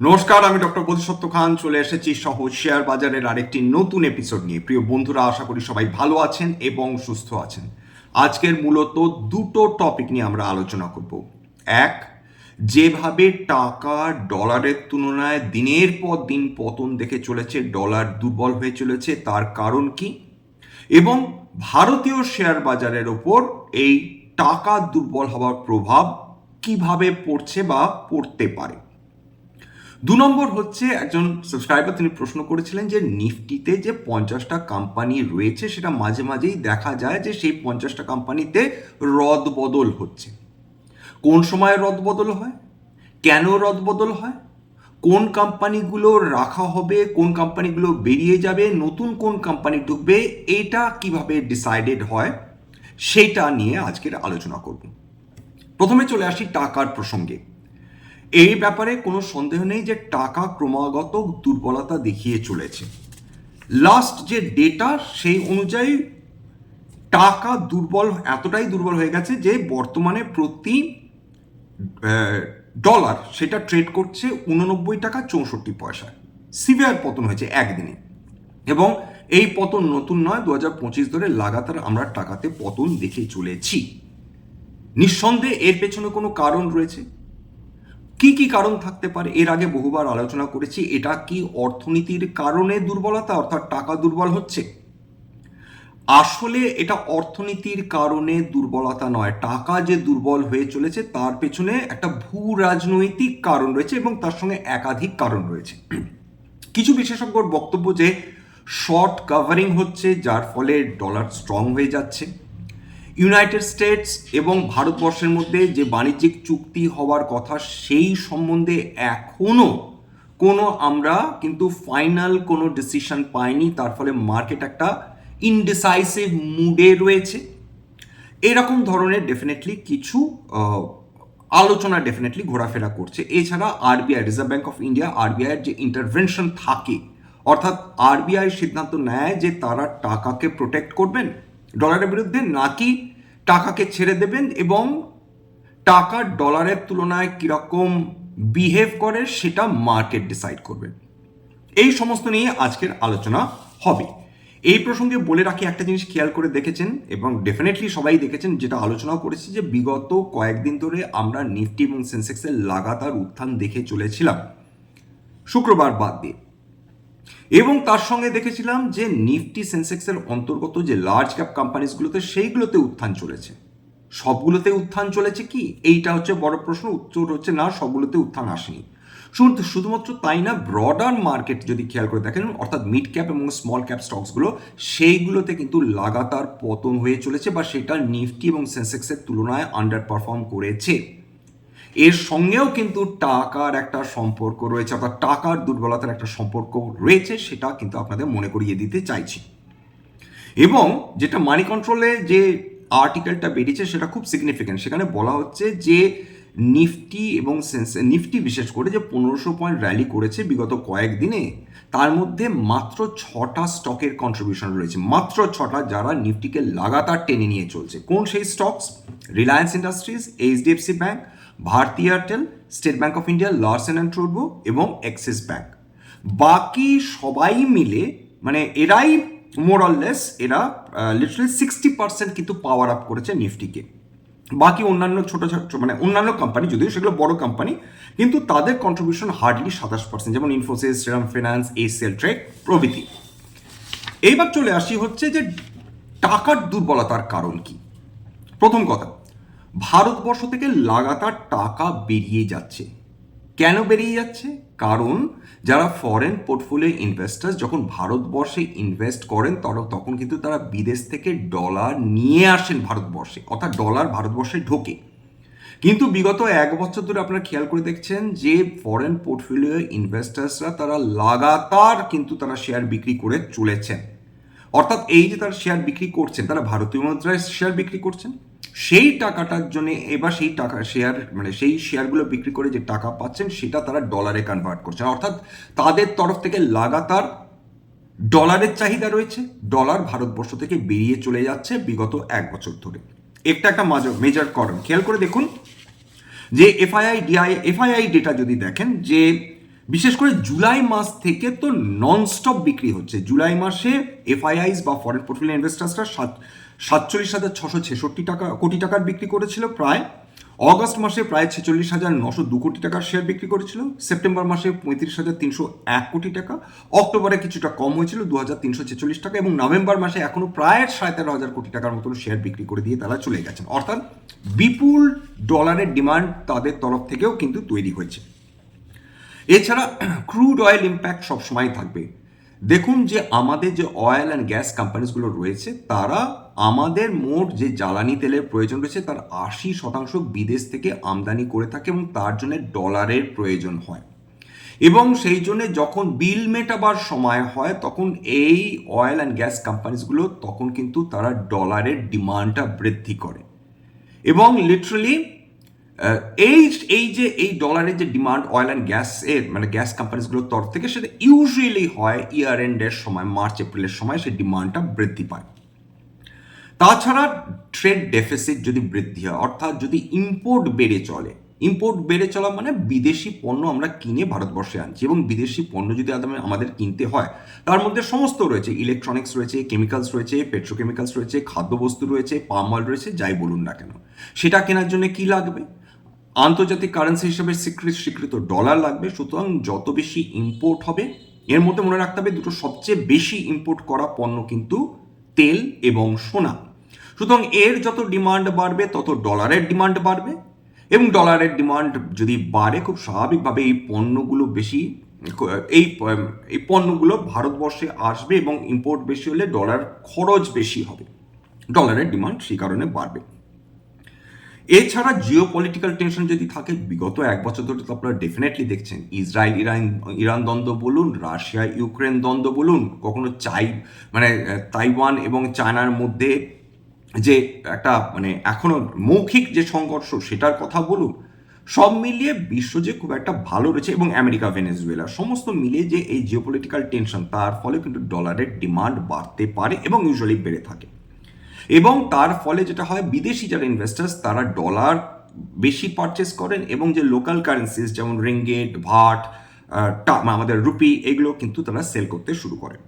নমস্কার, আমি ডক্টর বোধিসত্ত্ব খান। চলে এসেছি সহজ শেয়ার বাজারের আরেকটি নতুন এপিসোড নিয়ে। প্রিয় বন্ধুরা, আশা করি সবাই ভালো আছেন এবং সুস্থ আছেন। আজকের মূলত দুটো টপিক নিয়ে আমরা আলোচনা করব। এক, যেভাবে টাকা ডলারের তুলনায় দিনের পর দিন পতন দেখে চলেছে ডলার দুর্বল হয়ে চলেছে, তার কারণ কি? এবং ভারতীয় শেয়ার বাজারের ওপর এই টাকা দুর্বল হওয়ার প্রভাব কীভাবে পড়ছে বা পড়তে পারে? দু নম্বর হচ্ছে একজন সাবস্ক্রাইবার তিনি প্রশ্ন করেছিলেন যে নিফটিতে যে পঞ্চাশটা কোম্পানি রয়েছে সেটা মাঝে মাঝেই দেখা যায় যে সেই পঞ্চাশটা কোম্পানিতে রদ বদল হচ্ছে। কোন সময় রদ বদল হয়? কেন রদ বদল হয়? কোন কোম্পানিগুলো রাখা হবে? কোন কোম্পানিগুলো বেরিয়ে যাবে? নতুন কোন কোম্পানি ঢুকবে? এটা কীভাবে ডিসাইডেড হয়? সেটা নিয়ে আজকের আলোচনা করব। প্রথমে চলে আসি টাকার প্রসঙ্গে। এই ব্যাপারে কোনো সন্দেহ নেই যে টাকা ক্রমাগত দুর্বলতা দেখিয়ে চলেছে। লাস্ট যে ডেটা সেই অনুযায়ী টাকা দুর্বল, এতটাই দুর্বল হয়ে গেছে যে বর্তমানে প্রতি ডলার সেটা ট্রেড করছে উননব্বই টাকা চৌষট্টি পয়সা। সিভিয়ার পতন হয়েছে একদিনে। এবং এই পতন নতুন নয় দু হাজার পঁচিশ ধরে লাগাতার আমরা টাকাতে পতন দেখে চলেছি। নিঃসন্দেহে এর পেছনে কোনো কারণ রয়েছে। কি কি কারণ থাকতে পারে? এর আগে বহুবার আলোচনা করেছি, এটা কি অর্থনীতির কারণে দুর্বলতা অর্থাৎ টাকা দুর্বল হচ্ছে? আসলে এটা অর্থনীতির কারণে দুর্বলতা নয়, টাকা যে দুর্বল হয়ে চলেছে তার পেছনে একটা ভূ রাজনৈতিক কারণ রয়েছে এবং তার সঙ্গে একাধিক কারণ রয়েছে। কিছু বিশেষজ্ঞর বক্তব্য যে, শর্ট কাভারিং হচ্ছে, যার ফলে ডলার স্ট্রং হয়ে যাচ্ছে। ইউনাইটেড স্টেটস এবং ভারতবর্ষের মধ্যে যে বাণিজ্যিক চুক্তি হওয়ার কথা, সেই সম্বন্ধে এখনও কোনো আমরা কিন্তু ফাইনাল কোনো ডিসিশন পাইনি। তার ফলে মার্কেট একটা ইনডিসাইসিভ মুডে রয়েছে। এরকম ধরনের ডেফিনেটলি কিছু আলোচনা ডেফিনেটলি ঘোরাফেরা করছে। এছাড়া RBI Reserve Bank of India আরবিআইয়ের যে ইন্টারভেনশন থাকে, অর্থাৎ আরবিআই সিদ্ধান্ত নেয় যে তারা টাকাকে প্রোটেক্ট করবেন ডলারের বিরুদ্ধে নাকি টাকাকে ছেড়ে দেবেন এবং টাকা ডলারের তুলনায় কীরকম বিহেভ করে সেটা মার্কেট ডিসাইড করবে। এই সমস্ত নিয়ে আজকের আলোচনা হবে। এই প্রসঙ্গে বলে রাখি একটা জিনিস খেয়াল করে দেখেছেন এবং ডেফিনেটলি সবাই দেখেছেন যেটা আলোচনাও করেছি যে বিগত কয়েকদিন ধরে আমরা নিফটি এবং সেন্সেক্সের লাগাতার উত্থান দেখে চলেছিলাম। শুক্রবার বাদ দিয়ে। এবং তার সঙ্গে দেখেছিলাম যে নিফটি সেন্সেক্সের অন্তর্গত যে লার্জ ক্যাপ কোম্পানিজগুলোতে সেইগুলোতে উত্থান চলেছে। সবগুলোতে উত্থান চলেছে কি? এইটা হচ্ছে বড় প্রশ্ন, উত্তর হচ্ছে না, সবগুলোতে উত্থান আসেনি। শুধু শুধুমাত্র তাই না ব্রডার মার্কেট যদি খেয়াল করে দেখেন, অর্থাৎ মিড ক্যাপ এবং স্মল ক্যাপ স্টকসগুলো সেইগুলোতে কিন্তু লাগাতার পতন হয়ে চলেছে বা সেটা নিফটি এবং সেন্সেক্সের তুলনায় আন্ডার পারফর্ম করেছে। এর সঙ্গেও কিন্তু টাকার একটা সম্পর্ক রয়েছে, অর্থাৎ টাকার দুর্বলতার একটা সম্পর্ক রয়েছে, সেটা কিন্তু আপনাদের মনে করিয়ে দিতে চাইছি। এবং যেটা মানি কন্ট্রোলে যে আর্টিকেলটা বেরিয়েছে, সেটা খুব সিগনিফিক্যান্ট সেখানে বলা হচ্ছে যে নিফটি এবং নিফটি বিশেষ করে যে পনেরোশো পয়েন্ট র্যালি করেছে বিগত কয়েকদিনে তার মধ্যে মাত্র ছটা স্টকের কন্ট্রিবিউশন রয়েছে। মাত্র ছটা যারা নিফটিকে লাগাতার টেনে নিয়ে চলছে। কোন সেই stocks Reliance Industries HDFC bank Bharti Airtel, state bank of India, Larsen and ট্রুডবো এবং অ্যাক্সিস ব্যাঙ্ক। বাকি সবাই মিলে মানে এরাই মোরাললেস এরা লিটারালি সিক্সটি পার্সেন্ট কিন্তু পাওয়ার আপ করেছে নিফটিকে। বাকি অন্যান্য ছোটো ছোটো মানে অন্যান্য কোম্পানি যদিও সেগুলো বড় কোম্পানি কিন্তু তাদের কন্ট্রিবিউশন হার্ডলি সাতাশ পার্সেন্ট যেমন ইনফোসিস শ্রীরাম ফিনান্স এসিএল ট্রেক প্রভৃতি। এইবার চলে আসি হচ্ছে যে টাকার দুর্বলতার কারণ কি। প্রথম কথা ভারতবর্ষ থেকে লাগাতার টাকা বেরিয়ে যাচ্ছে। কেন বেরিয়ে যাচ্ছে? কারণ যারা ফরেন পোর্টফোলিও ইনভেস্টার্স যখন ভারতবর্ষে ইনভেস্ট করেন তখন তখন কিন্তু তারা বিদেশ থেকে ডলার নিয়ে আসেন ভারতবর্ষে, অর্থাৎ ডলার ভারতবর্ষে ঢোকে। কিন্তু বিগত এক বছর ধরে আপনারা খেয়াল করে দেখছেন যে ফরেন পোর্টফোলিও ইনভেস্টার্সরা তারা লাগাতার কিন্তু তারা শেয়ার বিক্রি করে চলেছেন। অর্থাৎ এই যে তারা শেয়ার বিক্রি করছেন, তারা ভারতীয় মুদ্রায় শেয়ার বিক্রি করছেন, সেই টাকাটার জন্য এবার সেই টাকা শেয়ার মানে সেই শেয়ারগুলো বিক্রি করে যে টাকা পাচ্ছেন, সেটা তারা ডলারে কনভার্ট করছেন। অর্থাৎ তাদের তরফ থেকে লাগাতার ডলারের চাহিদা রয়েছে ডলার ভারতবর্ষ থেকে বেরিয়ে চলে যাচ্ছে বিগত এক বছর ধরে। একটা একটা মেজার কারণ খেয়াল করে দেখুন যে এফআইআই ডিআই এফআইআই ডেটা যদি দেখেন যে বিশেষ করে জুলাই মাস থেকে তো ননস্টপ বিক্রি হচ্ছে। জুলাই মাসে এফআইআইস বা ফরেন পোর্টফোলিও ইনভেস্টার্সরা সাত, সাতচল্লিশ হাজার ছশো ছেষট্টি টাকা, কোটি টাকার বিক্রি করেছিল প্রায়। অগস্ট মাসে প্রায় ছেচল্লিশ হাজার নশো দু কোটি টাকার শেয়ার বিক্রি করেছিল। সেপ্টেম্বর মাসে পঁয়ত্রিশ হাজার তিনশো এক কোটি টাকা। অক্টোবরে কিছুটা কম হয়েছিল, দু হাজার তিনশো ছেচল্লিশ টাকা এবং নভেম্বর মাসে এখনও প্রায় সাড়ে তেরো হাজার কোটি টাকার মতন শেয়ার বিক্রি করে দিয়ে তারা চলে গেছেন। অর্থাৎ বিপুল ডলারের ডিমান্ড তাদের তরফ থেকেও কিন্তু তৈরি হয়েছে। এছাড়া ক্রুড অয়েল ইম্প্যাক্ট সবসময় থাকবে। দেখুন যে আমাদের যে অয়েল অ্যান্ড গ্যাস কোম্পানিজগুলো রয়েছে, তারা আমাদের মোট যে জ্বালানি তেলের প্রয়োজন রয়েছে, তার আশি শতাংশ বিদেশ থেকে আমদানি করে থাকে এবং তার জন্য ডলারের প্রয়োজন হয়। এবং সেই জন্য যখন বিল মেটাবার সময় হয়, তখন এই অয়েল অ্যান্ড গ্যাস কোম্পানিজগুলো তখন কিন্তু তারা ডলারের ডিমান্ডটা বৃদ্ধি করে। এবং লিটারালি এই এই যে, এই ডলারের যে ডিমান্ড অয়েল অ্যান্ড গ্যাস এর মানে গ্যাস কোম্পানিজগুলোর তরফ থেকে সেটা ইউজুয়ালি হয় ইয়ার এন্ডের সময় মার্চ এপ্রিলের সময় সেই ডিমান্ডটা বৃদ্ধি পায়। তাছাড়া ট্রেড ডেফিসিট যদি বৃদ্ধি হয়, অর্থাৎ যদি ইম্পোর্ট বেড়ে চলে ইম্পোর্ট বেড়ে চলা মানে বিদেশি পণ্য আমরা কিনে ভারতবর্ষে আনছি এবং বিদেশি পণ্য যদি আমাদের কিনতে হয়, তার মধ্যে সমস্ত রয়েছে ইলেকট্রনিক্স রয়েছে কেমিক্যালস রয়েছে পেট্রোকেমিক্যালস রয়েছে, খাদ্যবস্তু রয়েছে পাম অয়েল রয়েছে, যাই বলুন না কেন, সেটা কেনার জন্য কি লাগবে? আন্তর্জাতিক কারেন্সি হিসেবে স্বীকৃত স্বীকৃত ডলার লাগবে, সুতরাং যত বেশি ইম্পোর্ট হবে, এর মধ্যে মনে রাখতে হবে দুটো সবচেয়ে বেশি ইম্পোর্ট করা পণ্য কিন্তু তেল এবং সোনা। সুতরাং এর যত ডিমান্ড বাড়বে, তত ডলারের ডিমান্ড বাড়বে এবং ডলারের ডিমান্ড যদি বাড়ে, খুব স্বাভাবিকভাবে এই পণ্যগুলো বেশি, এই এই পণ্যগুলো ভারতবর্ষে আসবে এবং ইম্পোর্ট বেশি হলে ডলার খরচ বেশি হবে। ডলারের ডিমান্ড সেই কারণে বাড়বে। এছাড়া জিও পলিটিক্যাল টেনশন যদি থাকে, বিগত এক বছর ধরে তো আপনারা ডেফিনেটলি দেখছেন। ইসরায়েল, ইরান ইরান দ্বন্দ্ব বলুন, রাশিয়া, ইউক্রেন দ্বন্দ্ব বলুন, কখনো চাই মানে তাইওয়ান এবং চায়নার মধ্যে যে একটা মানে এখনও মৌখিক যে সংঘর্ষ, সেটার কথা বলুন, সব মিলিয়ে বিশ্ব যে খুব একটা ভালো রয়েছে এবং আমেরিকা, ভেনেজুয়েলা, সমস্ত মিলিয়ে যে এই জিওপলিটিক্যাল টেনশন তার ফলে কিন্তু ডলারের ডিমান্ড বাড়তে পারে এবং ইউজুয়ালি বেড়ে থাকে। এবং তার ফলে যেটা হয়, বিদেশি যারা ইনভেস্টার্স তারা ডলার বেশি পারচেস করেন এবং যে লোকাল কারেন্সিস যেমন রিঙ্গেট ভাট আমাদের রুপি এগুলো কিন্তু তারা সেল করতে শুরু করেন।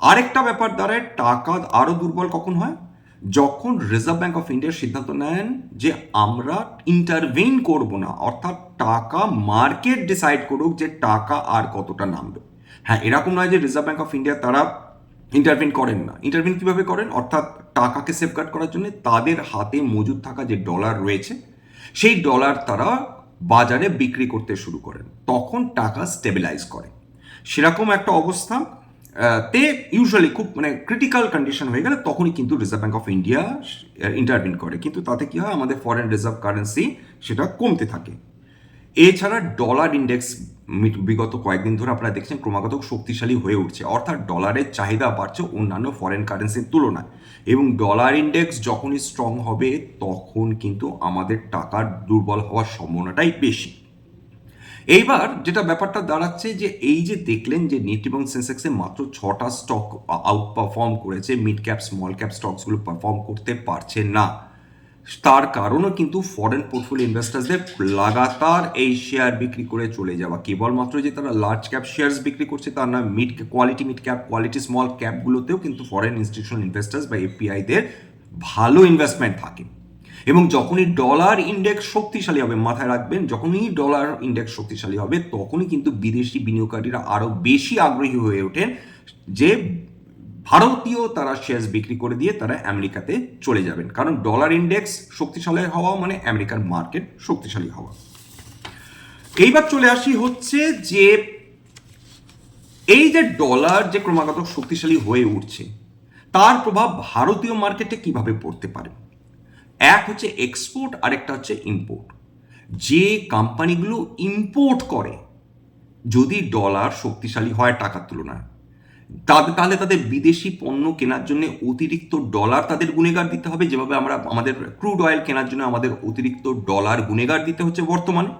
আরেকটা ব্যাপার দাঁড়ায়, টাকা আরও দুর্বল কখন হয়? যখন রিজার্ভ ব্যাঙ্ক অফ ইন্ডিয়ার সিদ্ধান্ত নেন যে আমরা ইন্টারভেইন করব না, অর্থাৎ টাকা মার্কেট ডিসাইড করুক যে টাকা আর কতটা নামবে। হ্যাঁ এরকম নয় যে রিজার্ভ ব্যাঙ্ক অফ ইন্ডিয়া তারা ইন্টারভিন করেন না। ইন্টারভিন কীভাবে করেন? অর্থাৎ টাকাকে সেফগার্ড করার জন্য তাদের হাতে মজুদ থাকা যে ডলার রয়েছে, সেই ডলার তারা বাজারে বিক্রি করতে শুরু করেন। তখন টাকা স্টেবিলাইজ করে। সেরকম একটা অবস্থা। তে ইউজুয়ালি খুব মানে ক্রিটিক্যাল কন্ডিশন হয়ে গেলে তখনই কিন্তু Reserve Bank of India intervene করে। কিন্তু তাতে কি হয়? আমাদের ফরেন রিজার্ভ কারেন্সি সেটা কমতে থাকে। এছাড়া ডলার ইন্ডেক্স বিগত কয়েকদিন ধরে আপনারা দেখছেন ক্রমাগত শক্তিশালী হয়ে উঠছে। অর্থাৎ ডলারের চাহিদা বাড়ছে অন্যান্য ফরেন কারেন্সির তুলনায়। এবং ডলার ইন্ডেক্স যখনই স্ট্রং হবে, তখন কিন্তু আমাদের টাকার দুর্বল হওয়ার সম্ভাবনাটাই বেশি। এইবার যেটা ব্যাপারটা দাঁড়াচ্ছে যে, এই যে দেখলেন যে নিফটি এবং সেন্সেক্সে মাত্র ছটা স্টক আউট পারফর্ম করেছে মিড ক্যাপ স্মল ক্যাপ স্টকসগুলো পারফর্ম করতে পারছে না। তার কারণও কিন্তু ফরেন পোর্টফোলিও ইনভেস্টার্সদের লাগাতার এই শেয়ার বিক্রি করে চলে যাওয়া। কেবলমাত্র যে তারা লার্জ ক্যাপ শেয়ারস বিক্রি করছে, তার না mid quality mid cap quality small ক্যাপগুলোতেও কিন্তু ফরেন ইনস্টিটিউশনাল ইনভেস্টার্স বা এফপিআইদের ভালো ইনভেস্টমেন্ট থাকে। এবং যখনই ডলার ইন্ডেক্স শক্তিশালী হবে, মাথায় রাখবেন, যখনই ডলার ইন্ডেক্স শক্তিশালী হবে, তখনই কিন্তু বিদেশি বিনিয়োগকারীরা আরও বেশি আগ্রহী হয়ে ওঠেন যে ভারতীয় তারা শেয়ার বিক্রি করে দিয়ে তারা আমেরিকাতে চলে যাবেন। কারণ ডলার ইন্ডেক্স শক্তিশালী হওয়া মানে আমেরিকার মার্কেট শক্তিশালী হওয়া। এইবার চলে আসি হচ্ছে যে এই যে ডলার যে ক্রমাগত শক্তিশালী হয়ে উঠছে, তার প্রভাব ভারতীয় মার্কেটে কীভাবে পড়তে পারে? এক হচ্ছে এক্সপোর্ট আরেকটা হচ্ছে ইম্পোর্ট যে কোম্পানিগুলো ইম্পোর্ট করে, যদি ডলার শক্তিশালী হয় টাকার তুলনায় তাহলে তাদের বিদেশি পণ্য কেনার জন্য অতিরিক্ত ডলার তাদের গুণেগার দিতে হবে। যেভাবে আমরা আমাদের ক্রুড অয়েল কেনার জন্য আমাদের অতিরিক্ত ডলার গুণেগার দিতে হচ্ছে বর্তমানে।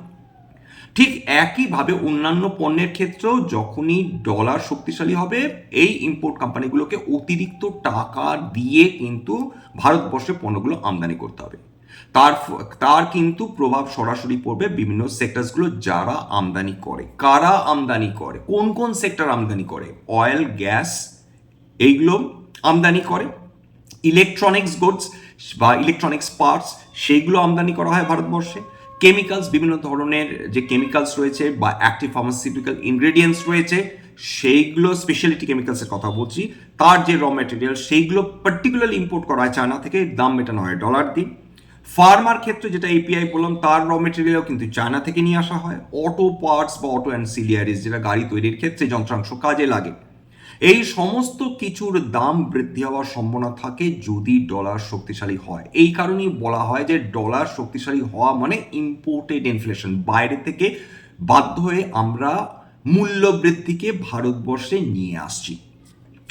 ঠিক একইভাবে অন্যান্য পণ্যের ক্ষেত্রেও যখনই ডলার শক্তিশালী হবে, এই ইম্পোর্ট কোম্পানিগুলোকে অতিরিক্ত টাকা দিয়ে কিন্তু ভারতবর্ষে পণ্যগুলো আমদানি করতে হবে। তার তার কিন্তু প্রভাব সরাসরি পড়বে বিভিন্ন সেক্টরসগুলো যারা আমদানি করে। কারা আমদানি করে? কোন কোন সেক্টর আমদানি করে? অয়েল গ্যাস এইগুলো আমদানি করে। ইলেকট্রনিক্স গুডস বা ইলেকট্রনিক্স পার্টস সেইগুলো আমদানি করা হয় ভারতবর্ষে। কেমিক্যালস বিভিন্ন ধরনের যে কেমিক্যালস রয়েছে বা অ্যাক্টিভ ফার্মাসিউটিক্যাল ইনগ্রেডিয়েন্টস রয়েছে, সেইগুলো স্পেশালিটি কেমিক্যালসের কথা বলছি। তার যে র ম্যাটেরিয়াল সেইগুলো পার্টিকুলারলি ইম্পোর্ট করা হয় চায়না থেকে, দাম মেটানো হয় ডলার দিয়ে। ফার্মার ক্ষেত্রে যেটা এপিআই বললাম, তার র মেটেরিয়ালও কিন্তু চায়না থেকে নিয়ে আসা হয়। অটো পার্টস বা অটো অ্যান্ড অ্যান্সিলিয়ারিজ যেটা গাড়ি তৈরির ক্ষেত্রে যন্ত্রাংশ কাজে লাগে। এই সমস্ত কিছুর দাম বৃদ্ধি হওয়ার সম্ভাবনা থাকে যদি ডলার শক্তিশালী হয়। এই কারণেই বলা হয় যে ডলার শক্তিশালী হওয়া মানে ইম্পোর্টেড ইনফ্লেশন বাইরে থেকে বাধ্য হয়ে আমরা মূল্য বৃদ্ধিকে ভারতবর্ষে নিয়ে আসছি।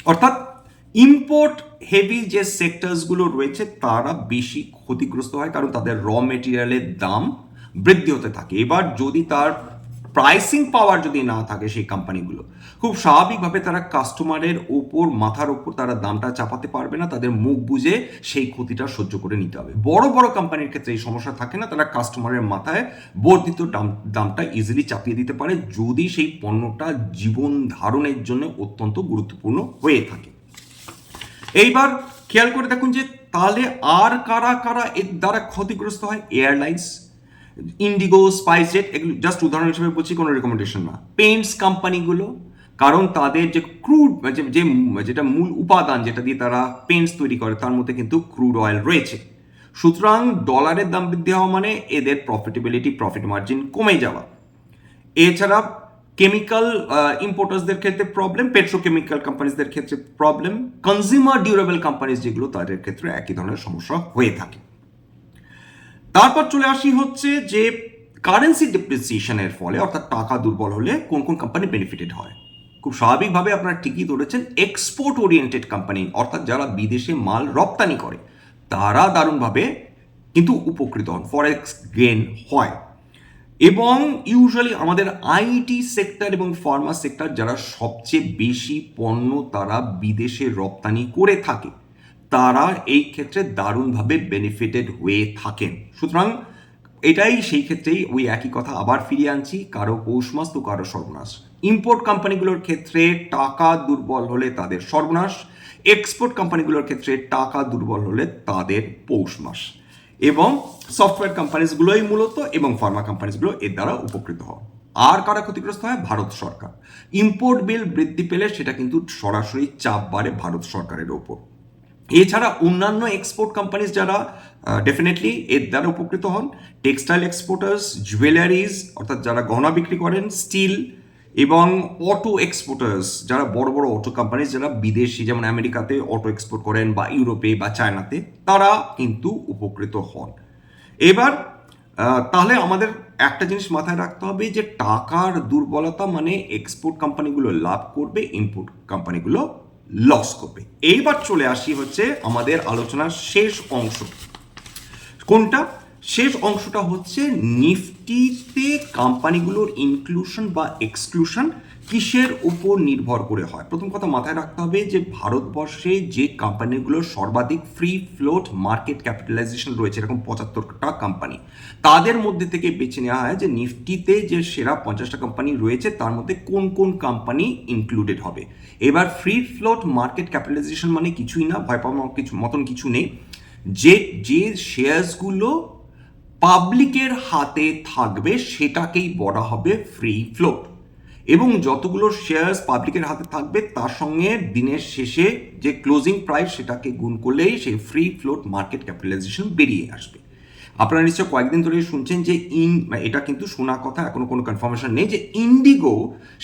অর্থাৎ ইম্পোর্ট হেভি যে সেক্টরসগুলো রয়েছে, তারা বেশি ক্ষতিগ্রস্ত হয় কারণ তাদের র মেটেরিয়ালের দাম বৃদ্ধি হতে থাকে। এবার যদি তার প্রাইসিং পাওয়ার যদি না থাকে সেই কোম্পানিগুলো খুব স্বাভাবিকভাবে তারা কাস্টমারের ওপর, মাথার ওপর তারা দামটা চাপাতে পারবে না, তাদের মুখ বুঝে সেই ক্ষতিটা সহ্য করে নিতে হবে। বড় বড় কোম্পানির ক্ষেত্রে এই সমস্যা থাকে না, তারা কাস্টমারের মাথায় বর্ধিত দাম, দামটা ইজিলি চাপিয়ে দিতে পারে, যদি সেই পণ্যটা জীবন ধারণের জন্য অত্যন্ত গুরুত্বপূর্ণ হয়ে থাকে। এইবার খেয়াল করে দেখুন যে তাহলে আর কারা কারা এর দ্বারা ক্ষতিগ্রস্ত হয়? এয়ারলাইন্স ইন্ডিগো স্পাইসজেট এগুলো জাস্ট উদাহরণ হিসেবে বলছি, কোনো রেকমেন্ডেশন না। পেন্টস কোম্পানিগুলো কারণ তাদের যে ক্রুড যে যে, যেটা মূল উপাদান যেটা দিয়ে তারা পেন্টস তৈরি করে, তার মধ্যে কিন্তু ক্রুড অয়েল রয়েছে। সুতরাং ডলারের দাম বৃদ্ধি হওয়া মানে এদের প্রফিটেবিলিটি প্রফিট মার্জিন কমে যাওয়া। এছাড়া কেমিক্যাল ইম্পোর্টার্সদের ক্ষেত্রে প্রবলেম পেট্রোকেমিক্যাল কোম্পানিজদের ক্ষেত্রে প্রবলেম কনজিউমার ডিউরেবল কোম্পানিজ যেগুলো তাদের ক্ষেত্রে একই ধরনের সমস্যা হয়ে থাকে। তারপর চলে আসি হচ্ছে যে কারেন্সি ডিপ্রিসিয়েশনের ফলে, অর্থাৎ টাকা দুর্বল হলে কোন কোন কোম্পানি বেনিফিটেড হয়? খুব স্বাভাবিকভাবে আপনারা ঠিকই ধরেছেন এক্সপোর্ট ওরিয়েন্টেড কোম্পানি অর্থাৎ যারা বিদেশে মাল রপ্তানি করে, তারা দারুণভাবে কিন্তু উপকৃত হন ফরেক্স গেন হয়। এবং ইউজুয়ালি আমাদের আইটি সেক্টর এবং ফার্মা সেক্টর যারা সবচেয়ে বেশি পণ্য তারা বিদেশে রপ্তানি করে থাকে, তারা এই ক্ষেত্রে দারুণভাবে বেনিফিটেড হয়ে থাকেন। সুতরাং এটাই সেই ক্ষেত্রেই ওই একই কথা আবার ফিরিয়ে আনছি, কারও পৌষ মাস তো কারও সর্বনাশ। ইম্পোর্ট কোম্পানিগুলোর ক্ষেত্রে টাকা দুর্বল হলে তাদের সর্বনাশ এক্সপোর্ট কোম্পানিগুলোর ক্ষেত্রে টাকা দুর্বল হলে তাদের পৌষ মাস। এবং সফটওয়্যার কোম্পানিজগুলোই মূলত এবং ফার্মা কোম্পানিজগুলো এর দ্বারা উপকৃত হয় আর কারা ক্ষতিগ্রস্ত হয়? ভারত সরকার। ইম্পোর্ট বিল বৃদ্ধি পেলে সেটা কিন্তু সরাসরি চাপ বাড়ে ভারত সরকারের ওপর। এছাড়া অন্যান্য এক্সপোর্ট কোম্পানিজ যারা ডেফিনেটলি এর দ্বারা উপকৃত হন টেক্সটাইল এক্সপোর্টার্স জুয়েলারিজ অর্থাৎ যারা গহনা বিক্রি করেন স্টিল এবং অটো এক্সপোর্টার্স যারা বড় বড় অটো কোম্পানিজ যারা বিদেশি, যেমন আমেরিকাতে অটো এক্সপোর্ট করেন বা ইউরোপে বা চায়নাতে, তারা কিন্তু উপকৃত হন। এবার তাহলে আমাদের একটা জিনিস মাথায় রাখতে হবে যে টাকার দুর্বলতা মানে এক্সপোর্ট কোম্পানিগুলো লাভ করবে ইম্পোর্ট কোম্পানিগুলো লস করবে। এইবার চলে আসি হচ্ছে আমাদের আলোচনার শেষ অংশ। কোনটা? শেষ অংশটা হচ্ছে নিফটিতে কোম্পানিগুলোর ইনক্লুশন বা এক্সক্লুশন কিসের উপর নির্ভর করে হয়? প্রথম কথা মাথায় রাখতে হবে যে ভারতবর্ষে যে কোম্পানিগুলোর সর্বাধিক ফ্রি ফ্লোট মার্কেট ক্যাপিটালাইজেশন রয়েছে, এরকম পঁচাত্তরটা কোম্পানি, তাদের মধ্যে থেকে বেছে নেওয়া হয় যে নিফটিতে যে সেরা পঞ্চাশটা কোম্পানি রয়েছে, তার মধ্যে কোন কোন কোম্পানি ইনক্লুডেড হবে। এবার ফ্রি ফ্লোট মার্কেট ক্যাপিটালাইজেশন মানে কিছুই না, ভয় পাওয়ার কিছু মতন কিছু নেই। যে যে শেয়ার্সগুলো পাবলিকের হাতে থাকবে সেটাকেই বলা হবে ফ্রি ফ্লোট এবং যতগুলো শেয়ার্স পাবলিকের হাতে থাকবে, তার সঙ্গে দিনের শেষে যে ক্লোজিং প্রাইস সেটাকে গুণ করলেই সেই ফ্রি ফ্লোট মার্কেট ক্যাপিটালাইজেশন বেরিয়ে আসবে। আপনারা নিশ্চয় কয়েকদিন ধরে শুনছেন যে ইন এটা কিন্তু শোনা কথা, এখনও কোনো কনফার্মেশন নেই যে ইন্ডিগো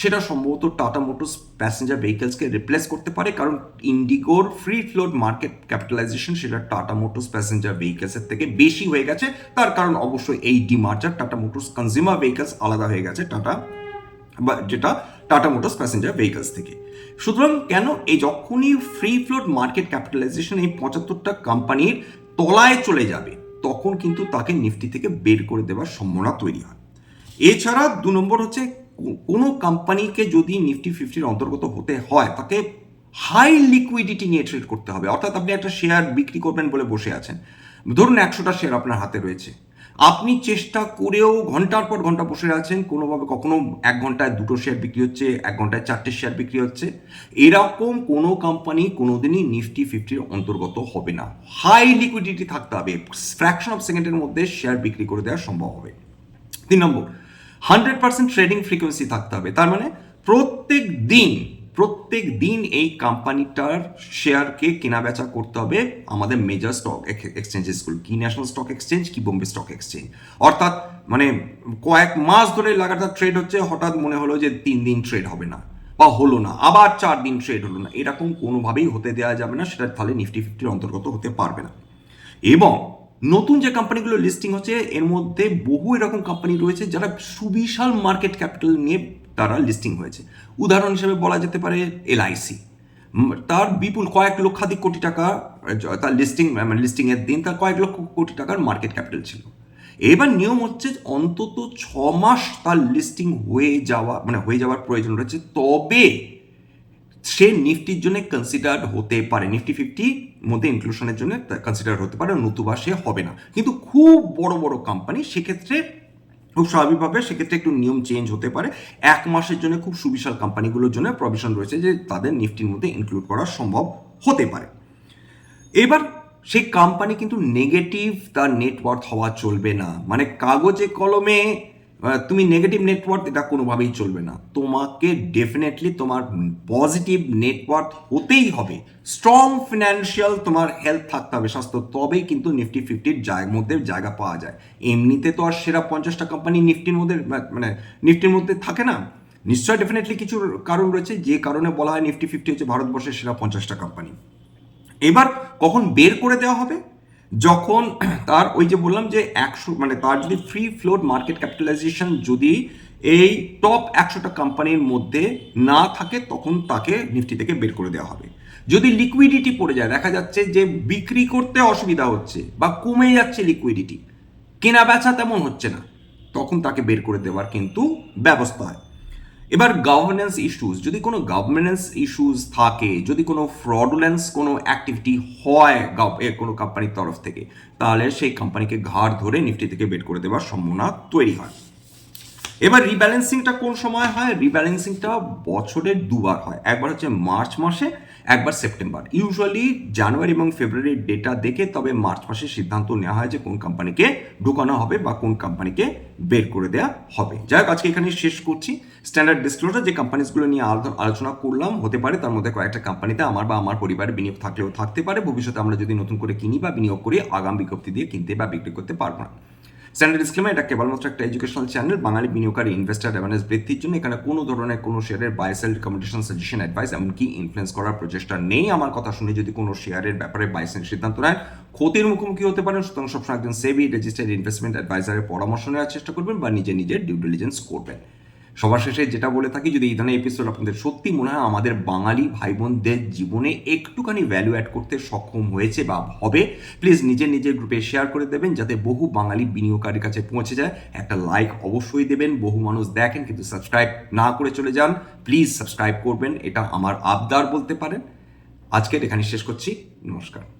সেটা সম্ভবত টাটা মোটরস প্যাসেঞ্জার ভেহিকেলসকে রিপ্লেস করতে পারে, কারণ ইন্ডিগোর ফ্রি ফ্লোট মার্কেট ক্যাপিটালাইজেশন সেটা টাটা মোটরস প্যাসেঞ্জার ভেহিকেলসের থেকে বেশি হয়ে গেছে। তার কারণ অবশ্যই এই demerger Tata Motors consumer vehicles আলাদা হয়ে গেছে টাটা বা যেটা টাটা মোটরস প্যাসেঞ্জার ভেহিকলস থেকে। সুতরাং কেন এই যখনই ফ্রি ফ্লোট মার্কেট ক্যাপিটালাইজেশন এই পঁচাত্তরটা কোম্পানির তলায় চলে যাবে তখন কিন্তু তাকে নিফটি থেকে বের করে দেওয়ার সম্ভাবনা তৈরি হয়। এছাড়া দু নম্বর হচ্ছে কোনো কোম্পানিকে যদি নিফটি ফিফটির অন্তর্গত হতে হয়, তাকে হাই লিকুইডিটি নিয়ে ট্রেড করতে হবে। অর্থাৎ আপনি একটা শেয়ার বিক্রি করবেন বলে বসে আছেন। ধরুন একশোটা শেয়ার আপনার হাতে রয়েছে। আপনি চেষ্টা করেও ঘণ্টার পর ঘণ্টা বসে আছেন, কোনোভাবে কখনো এক ঘন্টায় দুটো শেয়ার বিক্রি হচ্ছে, এক ঘন্টায় চারটে শেয়ার বিক্রি হচ্ছে, এরকম কোনো কোম্পানি কোনোদিনই নিফটি ফিফটির অন্তর্গত হবে না। হাই লিকুইডিটি থাকতে হবে ফ্র্যাকশন অফ সেকেন্ডের মধ্যে শেয়ার বিক্রি করে দেওয়া সম্ভব হবে। তিন নম্বর হান্ড্রেড পার্সেন্ট ট্রেডিং ফ্রিকোয়েন্সি থাকতে হবে, তার মানে প্রত্যেক দিন প্রত্যেক দিন এই কোম্পানিটার শেয়ারকে কেনা বেচা করতে হবে আমাদের মেজর স্টক এক্সচেঞ্জেসগুলো কি ন্যাশনাল স্টক এক্সচেঞ্জ কি বোম্বে স্টক এক্সচেঞ্জ অর্থাৎ মানে কয়েক মাস ধরে লাগাতার ট্রেড হচ্ছে, হঠাৎ মনে হলো যে তিন দিন ট্রেড হবে না বা হলো না, আবার চার দিন ট্রেড হলো না। এরকম কোনোভাবেই হতে দেওয়া যাবে না, সেটা তাহলে নিফটি ফিফটির অন্তর্গত হতে পারবে না। এবং নতুন যে কোম্পানিগুলো লিস্টিং হচ্ছে, এর মধ্যে বহু এরকম কোম্পানি রয়েছে যারা সুবিশাল মার্কেট ক্যাপিটাল নিয়ে তারা লিস্টিং হয়েছে। উদাহরণ হিসেবে বলা যেতে পারে এলআইসি তার বিপুল কয়েক লক্ষাধিক কোটি টাকা তার লিস্টিং মানে লিস্টিং এর দিন, তার কয়েক লক্ষ কোটি টাকার মার্কেট ক্যাপিটাল ছিল। এবার নিয়ম হচ্ছে অন্তত ছ মাস তার লিস্টিং হয়ে যাওয়া মানে হয়ে যাওয়ার প্রয়োজন রয়েছে। তবে সে নিফটির জন্য কনসিডার্ড হতে পারে। নিফটি ফিফটি মধ্যে ইনক্লুশনের জন্য কনসিডার হতে পারে, নতুবা সে হবে না। কিন্তু খুব বড় বড় কোম্পানি সেক্ষেত্রে খুব স্বাভাবিকভাবে সেক্ষেত্রে একটু নিয়ম চেঞ্জ হতে পারে। এক মাসের জন্য খুব সুবিশাল কোম্পানিগুলোর জন্য প্রভিশন রয়েছে যে তাদের নিফটির মধ্যে ইনক্লুড করা সম্ভব হতে পারে। এবার সেই কোম্পানি কিন্তু নেগেটিভ তার নেটওয়ার্থ হওয়া চলবে না। মানে কাগজে কলমে তুমি নেগেটিভ নেটওয়ার্থ এটা কোনোভাবেই চলবে না। তোমাকে ডেফিনেটলি তোমার পজিটিভ নেটওয়ার্থ হতেই হবে। স্ট্রং ফিনান্সিয়াল তোমার হেলথ থাকতে হবে, স্বাস্থ্য। তবেই কিন্তু নিফটি ফিফটির জায়গার মধ্যে জায়গা পাওয়া যায়। এমনিতে তো আর সেরা পঞ্চাশটা কোম্পানি নিফটির মধ্যে মানে নিফটির মধ্যে থাকে না। নিশ্চয় ডেফিনেটলি কিছু কারণ রয়েছে। যে কারণে বলা হয় নিফটি ফিফটি হচ্ছে ভারতবর্ষের সেরা পঞ্চাশটা কোম্পানি এবার কখন বের করে দেওয়া হবে? যখন তার ওই যে বললাম যে একশো মানে তার যদি ফ্রি ফ্লোট মার্কেট ক্যাপিটালাইজেশন যদি এই টপ একশোটা কোম্পানির মধ্যে না থাকে, তখন তাকে নিফটি থেকে বের করে দেওয়া হবে। যদি লিকুইডিটি পড়ে যায়, দেখা যাচ্ছে যে বিক্রি করতে অসুবিধা হচ্ছে বা কমে যাচ্ছে লিকুইডিটি কেনা বেচা তেমন হচ্ছে না, তখন তাকে বের করে দেওয়ার কিন্তু ব্যবস্থা হয়। এবার গভর্নেন্স ইস্যুস যদি কোনো গভর্নেন্স ইস্যুস থাকে, যদি কোনো ফ্রডুলেন্স কোনো অ্যাক্টিভিটি হয় কোনো কোম্পানির তরফ থেকে, তাহলে সেই কোম্পানিকে ঘাড় ধরে নিফটি থেকে বের করে দেওয়ার সম্ভাবনা তৈরি হয়। এবার রিব্যালেন্সিংটা কোন সময় হয়? রিব্যালেন্সিংটা বছরের দুবার হয়। একবার হচ্ছে মার্চ মাসে একবার সেপ্টেম্বর। ইউজুয়ালি জানুয়ারি এবং ফেব্রুয়ারির ডেটা দেখে তবে মার্চ মাসে সিদ্ধান্ত নেওয়া হয় যে কোন কোম্পানিকে ঢুকানো হবে বা কোন কোম্পানিকে বের করে দেওয়া হবে। যাই হোক আজকে এখানে শেষ করছি। স্ট্যান্ডার্ড ডিসক্লোজার যে কোম্পানিসগুলো নিয়ে আলো- আলোচনা করলাম, হতে পারে তার মধ্যে কয়েকটা কোম্পানিতে আমার বা আমার পরিবারের বিনিয়োগ থাকলেও থাকতে পারে। ভবিষ্যতে আমরা যদি নতুন করে কিনি বা বিনিয়োগ করি, আগাম বিজ্ঞপ্তি দিয়ে কিনতে বা বিক্রি করতে পারব না। স্ট্যান্ডার্ড ডিসক্লেমার এটা কেবলমাত্র একটা এডুকেশনাল চ্যানেল বাঙালি বিনিয়োগকারী ইনভেস্টার অ্যাওয়ারনেস বৃদ্ধির জন্য এখানে কোনো ধরনের কোনো শেয়ারের buy sell recommendation suggestion advice এমনকি ইনফ্লুয়েন্স করার প্রচেষ্টা নেই আমার কথা শুনে যদি কোনো শেয়ারের ব্যাপারে বাই সেল সিদ্ধান্ত নেন ক্ষতির মুখোমুখি হতে পারেন। সুতরাং সবসময় একজন সেভি রেজিস্টার্ড ইনভেস্টমেন্ট অ্যাডভাইজারের পরামর্শ নেওয়ার চেষ্টা করবেন বা নিজে নিজের ডিউ ডিলিজেন্স করবেন। সবার শেষে যেটা বলে থাকি, যদি এই ধরনের এপিসোড আপনাদের সত্যি মনে হয়, আমাদের বাঙালি ভাই বোনদের জীবনে একটুখানি ভ্যালু অ্যাড করতে সক্ষম হয়েছে বা হবে প্লিজ নিজের নিজের গ্রুপে শেয়ার করে দেবেন যাতে বহু বাঙালি বিনিয়োগকারীর কাছে পৌঁছে যায়। একটা লাইক অবশ্যই দেবেন, বহু মানুষ দেখেন কিন্তু সাবস্ক্রাইব না করে চলে যান প্লিজ সাবস্ক্রাইব করবেন, এটা আমার আবদার বলতে পারেন। আজকের এখানে শেষ করছি, নমস্কার।